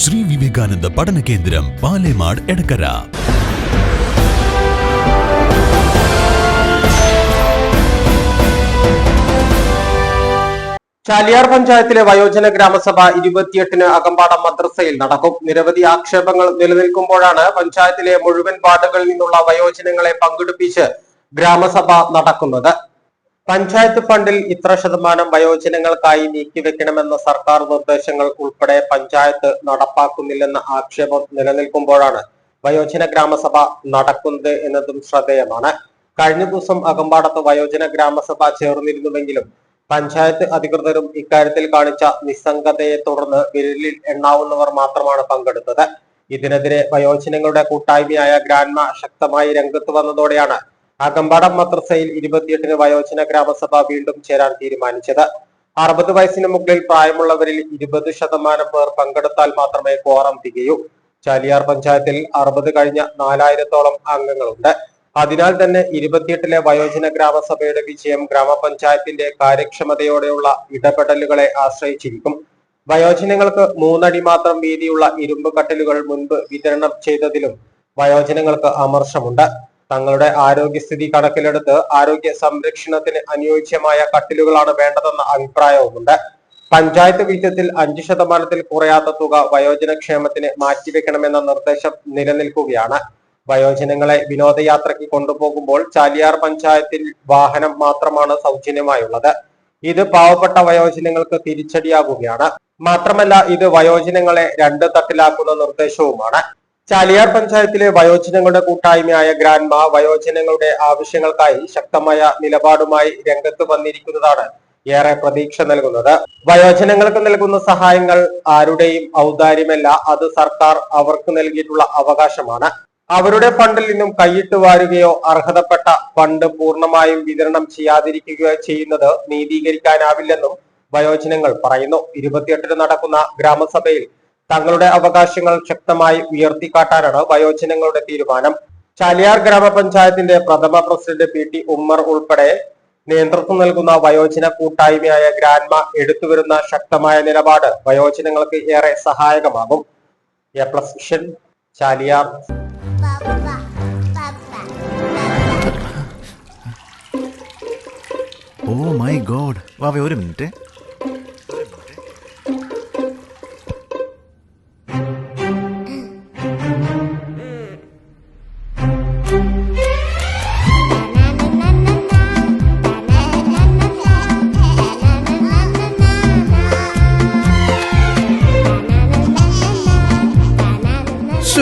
Shri Vivekananda പഠന കേന്ദ്രം പാലേമാട് എടക്കര. ചാലിയാർ പഞ്ചായത്തിലെ വയോജന ഗ്രാമസഭ ഇരുപത്തിയെട്ടിന് അകമ്പാടം മദ്രസയിൽ നടക്കും. നിരവധി ആക്ഷേപങ്ങൾ നിലനിൽക്കുമ്പോഴാണ് പഞ്ചായത്തിലെ മുഴുവൻ വാർഡുകളിൽ നിന്നുള്ള വയോജനങ്ങളെ പങ്കെടുപ്പിച്ച് ഗ്രാമസഭ നടക്കുന്നത്. പഞ്ചായത്ത് ഫണ്ടിൽ ഇത്ര ശതമാനം വയോജനങ്ങൾക്കായി നീക്കിവെക്കണമെന്ന സർക്കാർ നിർദ്ദേശങ്ങൾ ഉൾപ്പെടെ പഞ്ചായത്ത് നടപ്പാക്കുന്നില്ലെന്ന ആക്ഷേപം നിലനിൽക്കുമ്പോഴാണ് വയോജന ഗ്രാമസഭ നടക്കുന്നത് എന്നതും ശ്രദ്ധേയമാണ്. കഴിഞ്ഞ ദിവസം അകമ്പാടത്ത് വയോജന ഗ്രാമസഭ ചേർന്നിരുന്നുവെങ്കിലും പഞ്ചായത്ത് അധികൃതരും ഇക്കാര്യത്തിൽ കാണിച്ച നിസ്സംഗതയെ തുടർന്ന് വിരലിൽ എണ്ണാവുന്നവർ മാത്രമാണ് പങ്കെടുത്തത്. ഇതിനെതിരെ വയോജനങ്ങളുടെ കൂട്ടായ്മയായ ഗ്രാൻമ ശക്തമായി രംഗത്ത് വന്നതോടെയാണ് അകമ്പാടം മദ്രസയിൽ ഇരുപത്തിയെട്ടിന് വയോജന ഗ്രാമസഭ വീണ്ടും ചേരാൻ തീരുമാനിച്ചത്. അറുപത് വയസ്സിന് മുകളിൽ പ്രായമുള്ളവരിൽ ഇരുപത് ശതമാനം പേർ പങ്കെടുത്താൽ മാത്രമേ കോറം തികയൂ. ചാലിയാർ പഞ്ചായത്തിൽ അറുപത് കഴിഞ്ഞ നാലായിരത്തോളം അംഗങ്ങളുണ്ട്. അതിനാൽ തന്നെ ഇരുപത്തിയെട്ടിലെ വയോജന ഗ്രാമസഭയുടെ വിജയം ഗ്രാമപഞ്ചായത്തിന്റെ കാര്യക്ഷമതയോടെയുള്ള ഇടപെടലുകളെ ആശ്രയിച്ചിരിക്കും. വയോജനങ്ങൾക്ക് മൂന്നടി മാത്രം വീതിയുള്ള ഇരുമ്പ് കട്ടിലുകൾ മുൻപ് വിതരണം ചെയ്തതിലും വയോജനങ്ങൾക്ക് അമർഷമുണ്ട്. തങ്ങളുടെ ആരോഗ്യസ്ഥിതി കണക്കിലെടുത്ത് ആരോഗ്യ സംരക്ഷണത്തിന് അനുയോജ്യമായ കട്ടിലുകളാണ് വേണ്ടതെന്ന അഭിപ്രായവുമുണ്ട്. പഞ്ചായത്ത് വിഹിതത്തിൽ അഞ്ചു ശതമാനത്തിൽ കുറയാത്ത തുക വയോജനക്ഷേമത്തിന് മാറ്റിവെക്കണമെന്ന നിർദ്ദേശം നിലനിൽക്കുകയാണ്. വയോജനങ്ങളെ വിനോദയാത്രയ്ക്ക് കൊണ്ടുപോകുമ്പോൾ ചാലിയാർ പഞ്ചായത്തിൽ വാഹനം മാത്രമാണ് സൗജന്യമായുള്ളത്. ഇത് പാവപ്പെട്ട വയോജനങ്ങൾക്ക് തിരിച്ചടിയാകുകയാണ്. മാത്രമല്ല ഇത് വയോജനങ്ങളെ രണ്ട് തട്ടിലാക്കുന്ന നിർദ്ദേശവുമാണ്. ചാലിയാർ പഞ്ചായത്തിലെ വയോജനങ്ങളുടെ കൂട്ടായ്മയായ ഗ്രാൻമ വയോജനങ്ങളുടെ ആവശ്യങ്ങൾക്കായി ശക്തമായ നിലപാടുമായി രംഗത്ത് വന്നിരിക്കുന്നതാണ് ഏറെ പ്രതീക്ഷ നൽകുന്നത്. വയോജനങ്ങൾക്ക് നൽകുന്ന സഹായങ്ങൾ ആരുടെയും ഔദാര്യമല്ല അത് സർക്കാർ അവർക്ക് നൽകിയിട്ടുള്ള അവകാശമാണ്. അവരുടെ ഫണ്ടിൽ നിന്നും കൈയിട്ട് വാരുകയോ അർഹതപ്പെട്ട ഫണ്ട് പൂർണമായും വിതരണം ചെയ്യാതിരിക്കുകയോ ചെയ്യുന്നത് നീതീകരിക്കാനാവില്ലെന്നും വയോജനങ്ങൾ പറയുന്നു. ഇരുപത്തിയെട്ടിന് നടക്കുന്ന ഗ്രാമസഭയിൽ തങ്ങളുടെ അവകാശങ്ങൾ ശക്തമായി ഉയർത്തിക്കാട്ടാനാണ് വയോജനങ്ങളുടെ തീരുമാനം. ചാലിയാർ ഗ്രാമപഞ്ചായത്തിന്റെ പ്രഥമ പ്രസിഡന്റ് പി ടി ഉമ്മർ ഉൾപ്പെടെ നേതൃത്വം നൽകുന്ന വയോജന കൂട്ടായ്മയായ ഗ്രാൻമ എടുത്തുവരുന്ന ശക്തമായ നിലപാട് വയോജനങ്ങൾക്ക് ഏറെ സഹായകമാകും. A plus vision Chaliyar. Oh my god വാവേ ഒരു minute.